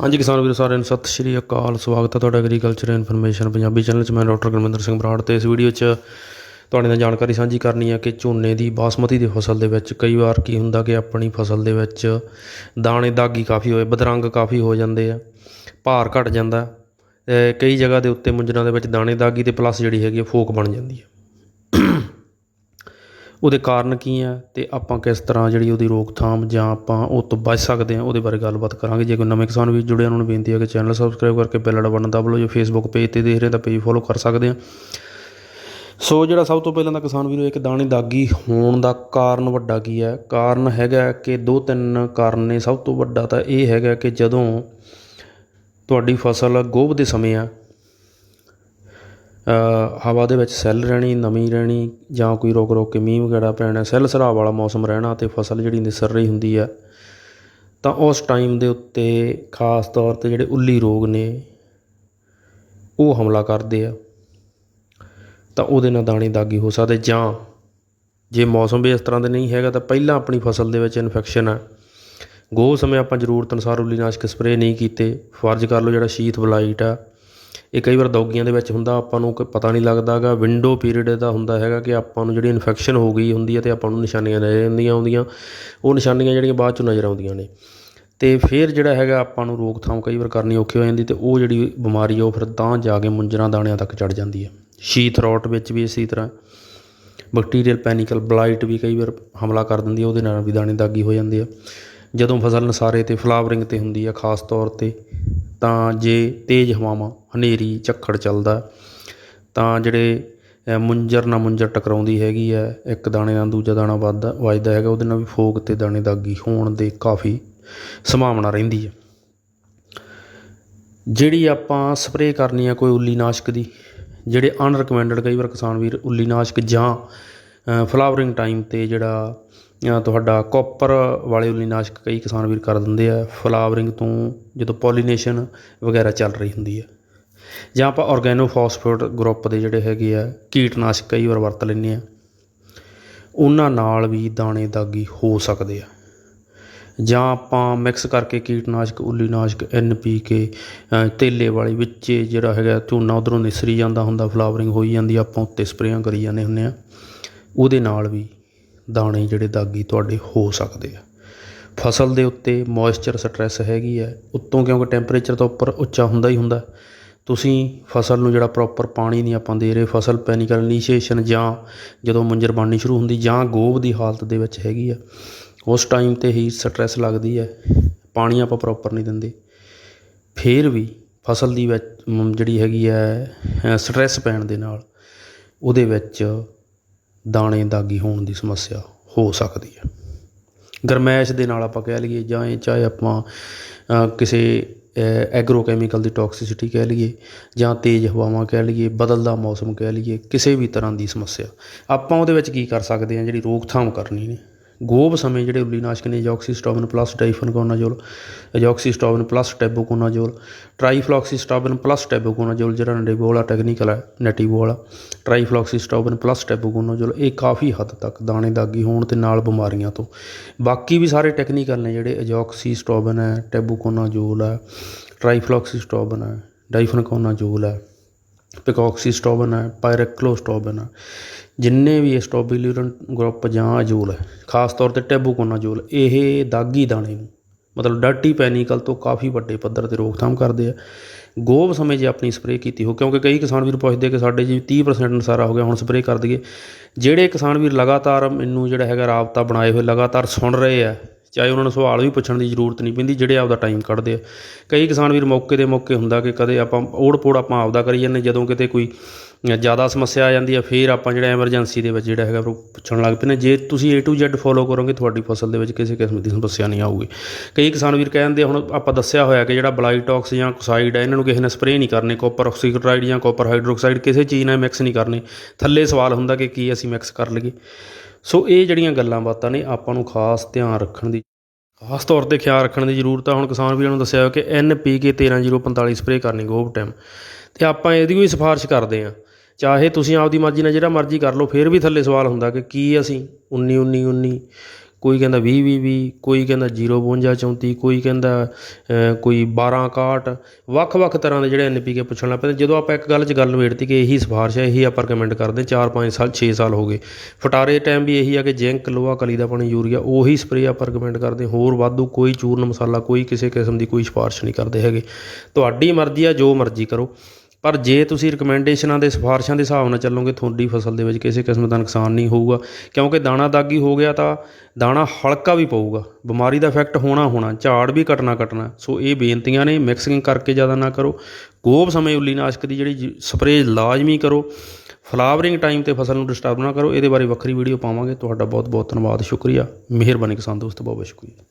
ਹਾਂਜੀ ਕਿਸਾਨ ਵੀਰੋ ਸਾਰਿਆਂ ਨੂੰ ਸਤਿ ਸ਼੍ਰੀ ਅਕਾਲ, ਸਵਾਗਤ ਹੈ ਤੁਹਾਡਾ ਐਗਰੀਕਲਚਰ ਇਨਫੋਰਮੇਸ਼ਨ ਪੰਜਾਬੀ ਚੈਨਲ 'ਚ। ਮੈਂ ਡਾਕਟਰ ਗੁਰਮਿੰਦਰ ਸਿੰਘ ਬਰਾੜ ਤੇ ਇਸ ਵੀਡੀਓ 'ਚ ਤੁਹਾਡੇ ਨਾਲ ਜਾਣਕਾਰੀ ਸਾਂਝੀ ਕਰਨੀ ਹੈ ਕਿ ਝੋਨੇ ਦੀ ਬਾਸਮਤੀ ਦੀ ਫਸਲ ਦੇ ਵਿੱਚ ਕਈ ਵਾਰ ਕੀ ਹੁੰਦਾ ਕਿ ਆਪਣੀ ਫਸਲ ਦੇ ਵਿੱਚ ਦਾਣੇ ਦਾਗੀ ਕਾਫੀ ਹੋਏ, ਬਦਰੰਗ ਕਾਫੀ ਹੋ ਜਾਂਦੇ ਆ, ਭਾਰ ਘਟ ਜਾਂਦਾ ਕਈ ਜਗ੍ਹਾ ਦੇ ਉੱਤੇ ਮੁੰਜਰਾਂ ਦੇ ਵਿੱਚ ਦਾਣੇ ਦਾਗੀ ਤੇ ਪਲੱਸ ਜਿਹੜੀ ਹੈਗੀ ਆ, ਫੋਕ ਬਣ ਜਾਂਦੀ ਹੈ। ਉਹਦੇ ਕਾਰਨ ਕੀ ਆ ਅਤੇ ਆਪਾਂ ਕਿਸ ਤਰ੍ਹਾਂ ਜਿਹੜੀ ਉਹਦੀ ਰੋਕਥਾਮ ਜਾਂ ਆਪਾਂ ਉਹ ਤੋਂ ਬਚ ਸਕਦੇ ਹਾਂ ਉਹਦੇ ਬਾਰੇ ਗੱਲਬਾਤ ਕਰਾਂਗੇ। ਜੇ ਕੋਈ ਨਵੇਂ ਕਿਸਾਨ ਵੀ ਜੁੜੇ ਉਹਨਾਂ ਨੂੰ ਬੇਨਤੀ ਹੈ ਕਿ ਚੈਨਲ ਸਬਸਕ੍ਰਾਈਬ ਕਰਕੇ ਬੈਲ ਵਾਲਾ ਬਟਨ ਦਬ ਲਓ, ਜੇ ਫੇਸਬੁੱਕ ਪੇਜ ਤੇ ਦੇਖ ਰਹੇ ਤਾਂ ਪੇਜ ਫੋਲੋ ਕਰ ਸਕਦੇ ਆ। ਸੋ ਜਿਹੜਾ ਸਭ ਤੋਂ ਪਹਿਲਾਂ ਤਾਂ ਕਿਸਾਨ ਵੀਰੋ, ਇੱਕ ਦਾਣੇ ਦਾਗੀ ਹੋਣ ਦਾ ਕਾਰਨ ਵੱਡਾ ਕੀ ਹੈ ਕਾਰਨ ਹੈਗਾ ਕਿ ਦੋ ਤਿੰਨ ਕਾਰਨ ਨੇ। ਸਭ ਤੋਂ ਵੱਡਾ ਤਾਂ ਇਹ ਹੈਗਾ ਕਿ ਜਦੋਂ ਤੁਹਾਡੀ ਫਸਲ ਗੋਭ ਦੇ ਸਮੇਂ ਆ ਹਵਾ ਦੇ ਵਿੱਚ ਸੈੱਲ ਰਹਿਣੀ, ਨਮੀ ਰਹਿਣੀ ਜਾਂ ਕੋਈ ਰੋਕ ਰੋਕ ਕੇ ਮੀਂਹ ਵਗੈਰਾ ਪੈਣਾ, ਸੈੱਲ ਸਰਾਬ ਵਾਲਾ ਮੌਸਮ ਰਹਿਣਾ ਅਤੇ ਫਸਲ ਜਿਹੜੀ ਨਿਸਰ ਰਹੀ ਹੁੰਦੀ ਆ, ਤਾਂ ਉਸ ਟਾਈਮ ਦੇ ਉੱਤੇ ਖਾਸ ਤੌਰ ਤੇ ਜਿਹੜੇ ਉੱਲੀ ਰੋਗ ਨੇ, ਉਹ ਹਮਲਾ ਕਰਦੇ ਆ। ਤਾਂ ਉਹਦੇ ਨਾਲ ਦਾਣੇ ਦਾਗੀ ਹੋ ਸਕਦੇ ਜਾਂ ਜੇ ਮੌਸਮ ਵੀ ਇਸ ਤਰ੍ਹਾਂ ਦੇ ਨਹੀਂ ਹੈਗਾ ਤਾਂ ਪਹਿਲਾਂ ਆਪਣੀ ਫਸਲ ਦੇ ਵਿੱਚ ਇਨਫੈਕਸ਼ਨ ਆ। ਗੋ ਸਮੇਂ ਆਪਾਂ ਜ਼ਰੂਰਤ ਅਨੁਸਾਰ ਉੱਲੀਨਾਸ਼ਕ ਸਪਰੇਅ ਨਹੀਂ ਕੀਤੇ, ਫਰਜ਼ ਕਰ ਲਓ ਜਿਹੜਾ ਸ਼ੀਥ ਬਲਾਈਟ ਆ ਇਹ ਕਈ ਵਾਰ ਦੌਗੀਆਂ ਦੇ ਵਿੱਚ ਹੁੰਦਾ, ਆਪਾਂ ਨੂੰ ਕੋਈ ਪਤਾ ਨਹੀਂ ਲੱਗਦਾ ਗਾ ਵਿੰਡੋ ਪੀਰੀਅਡ ਦਾ ਹੁੰਦਾ ਹੈਗਾ ਕਿ ਆਪਾਂ ਨੂੰ ਜਿਹੜੀ ਇਨਫੈਕਸ਼ਨ ਹੋ ਗਈ ਹੁੰਦੀ ਹੈ ਤੇ ਆਪਾਂ ਨੂੰ ਨਿਸ਼ਾਨੀਆਂ ਨਜ਼ਰ ਜਾਂਦੀਆਂ ਆਉਂਦੀਆਂ ਉਹ ਨਿਸ਼ਾਨੀਆਂ ਜਿਹੜੀਆਂ ਬਾਅਦ ਚੋਂ ਨਜ਼ਰ ਆਉਂਦੀਆਂ ਨੇ। ਤੇ ਫਿਰ ਜਿਹੜਾ ਹੈਗਾ, ਆਪਾਂ ਨੂੰ ਰੋਕਥਾਮ ਕਈ ਵਾਰ ਕਰਨੀ ਔਖੀ ਹੋ ਜਾਂਦੀ ਤੇ ਉਹ ਜਿਹੜੀ ਬਿਮਾਰੀ ਆ, ਉਹ ਫਿਰ ਤਾਂ ਜਾ ਕੇ ਮੁੰਜਰਾਂ ਦਾਣਿਆਂ ਤੱਕ ਚੜ ਜਾਂਦੀ ਹੈ। ਸ਼ੀਥ ਰੋਟ ਵਿੱਚ ਵੀ ਇਸੇ ਤਰ੍ਹਾਂ। ਬੈਕਟੀਰੀਅਲ ਪੈਨਿਕਲ ਬਲਾਈਟ ਵੀ ਕਈ ਵਾਰ ਹਮਲਾ ਕਰ ਦਿੰਦੀ ਹੈ, ਉਹਦੇ ਨਾਲ ਵੀ ਦਾਣੇ ਦਾਗੀ ਹੋ ਜਾਂਦੇ ਆ। ਜਦੋਂ ਫਸਲ ਨਸਾਰੇ ਤੇ ਫਲਾਵਰਿੰਗ ਤੇ ਹੁੰਦੀ ਆ ਖਾਸ ਤੌਰ ਤੇ, ਤਾਂ ਜੇ ਤੇਜ਼ ਹਵਾਵਾਂ, ਹਨੇਰੀ, ਝੱਖੜ ਚੱਲਦਾ, ਤਾਂ ਜਿਹੜੇ ਮੁੰਜਰ ਨਾਲ ਮੁੰਜਰ ਟਕਰਾਉਂਦੀ ਹੈਗੀ ਹੈ ਇੱਕ ਦਾਣੇ ਨਾਲ ਦੂਜਾ ਦਾਣਾ ਵੱਧਦਾ ਵੱਜਦਾ ਹੈਗਾ, ਉਹਦੇ ਨਾਲ ਵੀ ਫੋਕ ਤੇ ਦਾਣੇ ਦਾਗੀ ਹੋਣ ਦੇ ਕਾਫੀ ਸੰਭਾਵਨਾ ਰਹਿੰਦੀ ਹੈ ਜਿਹੜੀ ਆਪਾਂ ਸਪਰੇਅ ਕਰਨੀ ਆ ਕੋਈ ਉੱਲੀ ਨਾਸ਼ਕ ਦੀ, ਜਿਹੜੇ ਅਨਰეკਮੈਂਡਡ ਕਈ ਵਾਰ ਕਿਸਾਨ ਵੀਰ ਉੱਲੀ ਨਾਸ਼ਕ ਜਾਂ ਫਲਾਵਰਿੰਗ ਟਾਈਮ ਤੇ ਜਿਹੜਾ ਤੁਹਾਡਾ ਕੋਪਰ ਵਾਲੇ ਉੱਲੀਨਾਸ਼ਕ ਕਈ ਕਿਸਾਨ ਵੀਰ ਕਰ ਦਿੰਦੇ ਆ। ਫਲਾਵਰਿੰਗ ਤੋਂ ਜਦੋਂ ਪੋਲੀਨੇਸ਼ਨ ਵਗੈਰਾ ਚੱਲ ਰਹੀ ਹੁੰਦੀ ਹੈ ਜਾਂ ਆਪਾਂ ਆਰਗੈਨੋ ਫਾਸਫੇਟ ਗਰੁੱਪ ਦੇ ਜਿਹੜੇ ਹੈਗੇ ਆ, ਕੀਟਨਾਸ਼ਕ ਕਈ ਵਾਰ ਵਰਤ ਲੈਂਦੇ ਆ। ਉਹਨਾਂ ਨਾਲ ਵੀ ਦਾਣੇ ਦਾਗੀ ਹੋ ਸਕਦੇ ਆ। ਜਾਂ ਆਪਾਂ ਮਿਕਸ ਕਰਕੇ ਕੀਟਨਾਸ਼ਕ, ਉੱਲੀਨਾਸ਼ਕ ਐਨਪੀਕੇ ਤੇਲੇ ਵਾਲੀ ਵਿੱਚ ਜਿਹੜਾ ਹੈਗਾ, ਝੋਨਾ ਉਧਰੋਂ ਨਿਸਰੀ ਜਾਂਦਾ ਹੁੰਦਾ ਫਲਾਵਰਿੰਗ ਹੋਈ ਜਾਂਦੀ ਆਪਾਂ ਉੱਤੇ ਸਪਰੇਆਂ ਕਰੀ ਜਾਂਦੇ ਹੁੰਦੇ ਆ। ਉਹਦੇ ਨਾਲ ਵੀ ਦਾਣੇ ਜਿਹੜੇ ਦਾਗੀ ਤੁਹਾਡੇ ਹੋ ਸਕਦੇ ਆ। ਫਸਲ ਦੇ ਉੱਤੇ ਮੋਇਸਚਰ ਸਟ੍ਰੈਸ ਹੈਗੀ ਹੈ ਉੱਤੋਂ ਕਿਉਂਕਿ ਟੈਂਪਰੇਚਰ ਤਾਂ ਉੱਪਰ ਉੱਚਾ ਹੁੰਦਾ ਹੀ ਹੁੰਦਾ। ਤੁਸੀਂ ਫਸਲ ਨੂੰ ਜਿਹੜਾ ਪ੍ਰੋਪਰ ਪਾਣੀ ਨਹੀਂ ਆਪਾਂ ਦੇ ਰਹੇ, ਫਸਲ ਪੈਨੀਕਲ ਇਨੀਸ਼ੀਏਸ਼ਨ ਜਾਂ ਜਦੋਂ ਮੁੰਜਰ ਬਣਨੀ ਸ਼ੁਰੂ ਹੁੰਦੀ ਜਾਂ ਗੋਭ ਦੀ ਹਾਲਤ ਦੇ ਵਿੱਚ ਹੈਗੀ ਆ, ਉਸ ਟਾਈਮ ਤੇ ਹੀ ਸਟ੍ਰੈਸ ਲੱਗਦੀ ਹੈ ਪਾਣੀ ਆਪਾਂ ਪ੍ਰੋਪਰ ਨਹੀਂ ਦਿੰਦੇ। ਫਿਰ ਵੀ ਫਸਲ ਦੀ ਵਿੱਚ, ਜਿਹੜੀ ਹੈਗੀ ਹੈ ਸਟ੍ਰੈਸ ਪੈਣ ਦੇ ਨਾਲ ਉਹਦੇ ਵਿੱਚ ਦਾਣੇ ਦਾਗੀ ਹੋਣ ਦੀ ਸਮੱਸਿਆ ਹੋ ਸਕਦੀ ਹੈ। ਗਰਮੈਸ਼ ਦੇ ਨਾਲ ਆਪਾਂ ਕਹਿ ਲਈਏ ਜਾਂ ਚਾਹੇ ਆਪਾਂ ਕਿਸੇ ਐਗਰੋ ਕੈਮੀਕਲ ਦੀ ਟੌਕਸਿਸਿਟੀ ਕਹਿ ਲਈਏ ਜਾਂ ਤੇਜ਼ ਹਵਾਵਾਂ ਕਹਿ ਲਈਏ, ਬਦਲਦਾ ਮੌਸਮ ਕਹਿ ਲਈਏ, ਕਿਸੇ ਵੀ ਤਰ੍ਹਾਂ ਦੀ ਸਮੱਸਿਆ, ਆਪਾਂ ਉਹਦੇ ਵਿੱਚ ਕੀ ਕਰ ਸਕਦੇ ਹਾਂ ਜਿਹੜੀ ਰੋਕਥਾਮ ਕਰਨੀ ਨੇ। ਗੋਭ ਸਮੇਂ ਜਿਹੜੇ ਉੱਲੀਨਾਸ਼ਕ ਨੇ azoxystrobin plus difenoconazole azoxystrobin plus tebuconazole trifloxystrobin plus tebuconazole ਜਿਹੜਾ ਨਡੇਬੋ ਵਾਲਾ ਟੈਕਨੀਕਲ ਹੈ ਨੈਟੀਵੋ ਵਾਲਾ ਟ੍ਰਾਈਫਲੋਕਸੀਸਟੋਬਨ ਪਲੱਸ ਟੈਬੂਕੋਨਾਜੋਲ ਇਹ ਕਾਫੀ ਹੱਦ ਤੱਕ ਦਾਣੇ ਦਾਗੀ ਹੋਣ ਤੇ ਨਾਲ ਬਿਮਾਰੀਆਂ ਤੋਂ। ਬਾਕੀ ਵੀ ਸਾਰੇ ਟੈਕਨੀਕਲ ਨੇ ਜਿਹੜੇ ਅਜੌਕਸੀਸਟੋਬਨ ਹੈ ਟੈਬੂਕੋਨਾਜੋਲ ਹੈ ਟ੍ਰਾਈਫਲੋਕਸੀਸਟੋਬਨ ਹੈ ਡਾਈਫਨਕੋਨਾਜੋਲ ਹੈ। ਪਿਕੌਕਸੀਸਟੋਬਨ ਹੈ ਪਾਇਰੈਕਲੋਸਟੋਬਨ ਹੈ ਜਿੰਨੇ ਵੀ ਇਹ ਸਟੋਬਿਲੂਰਨ ਗਰੁੱਪ ਜਾਂ ਅਜੋਲ ਹੈ, ਖਾਸ ਤੌਰ ਤੇ ਟੈਬੂਕੋਨਾ ਟੈਬੂਕੋਨਾਜੋਲ ਇਹ ਦਾਗੀ ਦਾਣੇ ਨੂੰ, ਮਤਲਬ ਡਰਟੀ ਪੈਨੀਕਲ ਤੋਂ ਕਾਫੀ ਵੱਡੇ ਪੱਧਰ ਤੇ ਰੋਕਥਾਮ ਕਰਦੇ ਆ। ਗੋਬ ਸਮੇਂ ਜੇ ਆਪਣੀ ਸਪਰੇਅ ਕੀਤੀ ਹੋ, ਕਿਉਂਕਿ ਕਈ ਕਿਸਾਨ ਵੀਰ ਪੁੱਛਦੇ ਕਿ ਸਾਡੇ ਜੀ 30% ਨਸਾਰਾ ਹੋ ਗਿਆ, ਹੁਣ ਸਪਰੇਅ ਕਰ ਦਈਏ। ਜਿਹੜੇ ਕਿਸਾਨ ਵੀਰ ਲਗਾਤਾਰ ਮੈਨੂੰ ਜਿਹੜਾ ਹੈਗਾ ਰਾਬਤਾ ਬਣਾਏ ਹੋਏ, ਲਗਾਤਾਰ ਸੁਣ ਰਹੇ ਆ ਚਾਹੇ ਉਹਨਾਂ ਨੂੰ ਸਵਾਲ ਵੀ ਪੁੱਛਣ ਦੀ ਜ਼ਰੂਰਤ ਨਹੀਂ ਪੈਂਦੀ, ਜਿਹੜੇ ਆਪਦਾ ਟਾਈਮ ਕੱਢਦੇ ਆ। ਕਈ ਕਿਸਾਨ ਵੀਰ ਮੌਕੇ ਦੇ ਮੌਕੇ ਹੁੰਦਾ ਕਿ ਕਦੇ ਆਪਾਂ ਓੜ ਪੋੜ ਆਪਾਂ ਆਪਦਾ ਕਰੀ ਜਾਂਦੇ, ਜਦੋਂ ਕਿਤੇ ਕੋਈ ਜ਼ਿਆਦਾ ਸਮੱਸਿਆ ਆ ਜਾਂਦੀ ਹੈ ਫਿਰ ਆਪਾਂ ਜਿਹੜਾ ਐਮਰਜੈਂਸੀ ਦੇ ਵਿੱਚ ਜਿਹੜਾ ਹੈਗਾ ਉਹ ਪੁੱਛਣ ਲੱਗ ਪੈਂਦੇ ਜੇ ਤੁਸੀਂ A to Z ਫੋਲੋ ਕਰੋਗੇ, ਤੁਹਾਡੀ ਫਸਲ ਦੇ ਵਿੱਚ ਕਿਸੇ ਕਿਸਮ ਦੀ ਸਮੱਸਿਆ ਨਹੀਂ ਆਊਗੀ। ਕਈ ਕਿਸਾਨ ਵੀਰ ਕਹਿੰਦੇ ਹੁਣ ਆਪਾਂ ਦੱਸਿਆ ਹੋਇਆ ਕਿ ਜਿਹੜਾ ਬਲਾਈਟੌਕਸ ਜਾਂ ਕੁਸਾਈਡ ਹੈ ਇਹਨਾਂ ਨੂੰ ਕਿਸੇ ਨੇ ਸਪਰੇਅ ਨਹੀਂ ਕਰਨੇ ਕਾਪਰ ਆਕਸੀਕਲਾਈਡ ਜਾਂ ਕਾਪਰ ਹਾਈਡਰੋਕਸਾਈਡ ਕਿਸੇ ਚੀਜ਼ ਨਾਲ ਮਿਕਸ ਨਹੀਂ ਕਰਨੇ। ਥੱਲੇ ਸਵਾਲ ਹੁੰਦਾ ਕਿ ਕੀ ਅਸੀਂ ਮਿਕਸ ਕਰ ਲਈਏ। ਸੋ ਇਹ ਜਿਹੜੀਆਂ ਗੱਲਾਂ ਬਾਤਾਂ ਨੇ, ਆਪਾਂ ਨੂੰ ਖਾਸ ਧਿਆਨ ਰੱਖਣ ਦੀ ਖਾਸ ਤੌਰ ਤੇ ਖਿਆਲ ਰੱਖਣ ਦੀ ਜ਼ਰੂਰਤ ਆ। ਹੁਣ ਕਿਸਾਨ ਵੀਰਾਂ ਨੂੰ ਦੱਸਿਆ ਹੋਇਆ ਕਿ NPK 13045 ਸਪਰੇਅ ਕਰਨੀ ਗੋਭ ਟਾਈਮ ਤੇ ਆਪਾਂ ਇਹਦੀ ਕੋਈ ਸਿਫਾਰਿਸ਼ ਕਰਦੇ ਹਾਂ। ਚਾਹੇ ਤੁਸੀਂ ਆਪਦੀ ਮਰਜ਼ੀ ਨਾਲ ਜਿਹੜਾ ਮਰਜ਼ੀ ਕਰ ਲਓ, ਫਿਰ ਵੀ ਥੱਲੇ ਸਵਾਲ ਹੁੰਦਾ ਕਿ ਕੀ ਅਸੀਂ? 19 19 19 ਕੋਈ ਕਹਿੰਦਾ ਵੀਹ ਵੀਹ ਵੀਹ, ਕੋਈ ਕਹਿੰਦਾ ਜੀਰੋ ਬਵੰਜਾ ਚੌਂਤੀ, ਕੋਈ ਕਹਿੰਦਾ ਕੋਈ ਬਾਰਾਂ ਇਕਾਹਠ। ਵੱਖ ਵੱਖ ਤਰ੍ਹਾਂ ਦੇ ਜਿਹੜੇ ਐਨ ਪੀ ਕੇ ਪੁੱਛਣ ਲੱਗ ਪੈਂਦੇ। ਜਦੋਂ ਆਪਾਂ ਇੱਕ ਗੱਲ 'ਚ ਗੱਲ ਵੇੜਤੀ ਕਿ ਇਹੀ ਸਿਫਾਰਿਸ਼ ਹੈ, ਇਹੀ ਆਪਾਂ ਰਿਕਮੈਂਡ ਕਰਦੇ, ਚਾਰ ਪੰਜ ਸਾਲ 6 ਸਾਲ ਹੋ ਗਏ। ਫਟਾਰੇ ਟਾਈਮ ਵੀ ਇਹੀ ਆ ਕਿ ਜਿੰਕ, ਲੋਹਾ, ਕਲੀ ਦਾ ਪਾਣੀ, ਯੂਰੀਆ, ਉਹੀ ਸਪਰੇ ਆਪਾਂ ਰਿਕਮੈਂਡ ਕਰਦੇ। ਹੋਰ ਵਾਧੂ ਕੋਈ ਚੂਰਨ ਮਸਾਲਾ, ਕੋਈ ਕਿਸੇ ਕਿਸਮ ਦੀ ਕੋਈ ਸਿਫਾਰਿਸ਼ ਨਹੀਂ ਕਰਦੇ ਹੈਗੇ। ਤੁਹਾਡੀ ਮਰਜ਼ੀ ਆ, ਜੋ ਮਰਜ਼ੀ ਕਰੋ। ਪਰ ਜੇ ਤੁਸੀਂ ਰਿਕਮੈਂਡੇਸ਼ਨਾਂ ਦੇ ਸਿਫਾਰਿਸ਼ਾਂ ਦੇ ਹਿਸਾਬ ਨਾਲ ਚੱਲੋਗੇ, ਤੁਹਾਡੀ ਫਸਲ ਦੇ ਵਿੱਚ ਕਿਸੇ ਕਿਸਮ ਦਾ ਨੁਕਸਾਨ ਨਹੀਂ ਹੋਊਗਾ। ਕਿਉਂਕਿ ਦਾਣਾ ਦਾਗੀ ਹੋ ਗਿਆ ਤਾਂ ਦਾਣਾ ਹਲਕਾ ਵੀ ਪਊਗਾ। ਬਿਮਾਰੀ ਦਾ ਇਫੈਕਟ ਹੋਣਾ ਹੋਣਾ, ਝਾੜ ਵੀ ਘਟਣਾ ਘਟਣਾ। ਸੋ ਇਹ ਬੇਨਤੀਆਂ ਨੇ ਮਿਕਸਿੰਗ ਕਰਕੇ ਜ਼ਿਆਦਾ ਨਾ ਕਰੋ। ਗੋਬ ਸਮੇਂ ਉੱਲੀ ਨਾਸ਼ਕ ਦੀ ਜਿਹੜੀ ਸਪਰੇਅ ਲਾਜ਼ਮੀ ਕਰੋ। ਫਲਾਵਰਿੰਗ ਟਾਈਮ ਤੇ ਫਸਲ ਨੂੰ ਡਿਸਟਰਬ ਨਾ ਕਰੋ। ਇਹਦੇ ਬਾਰੇ ਵੱਖਰੀ ਵੀਡੀਓ ਪਾਵਾਂਗੇ। ਤੁਹਾਡਾ ਬਹੁਤ ਬਹੁਤ ਧੰਨਵਾਦ। ਸ਼ੁਕਰੀਆ। ਮਿਹਰਬਾਨੀ ਕਿਸਾਨ ਦੋਸਤ। ਬਹੁਤ ਬਹੁਤ ਸ਼ੁਕਰੀਆ।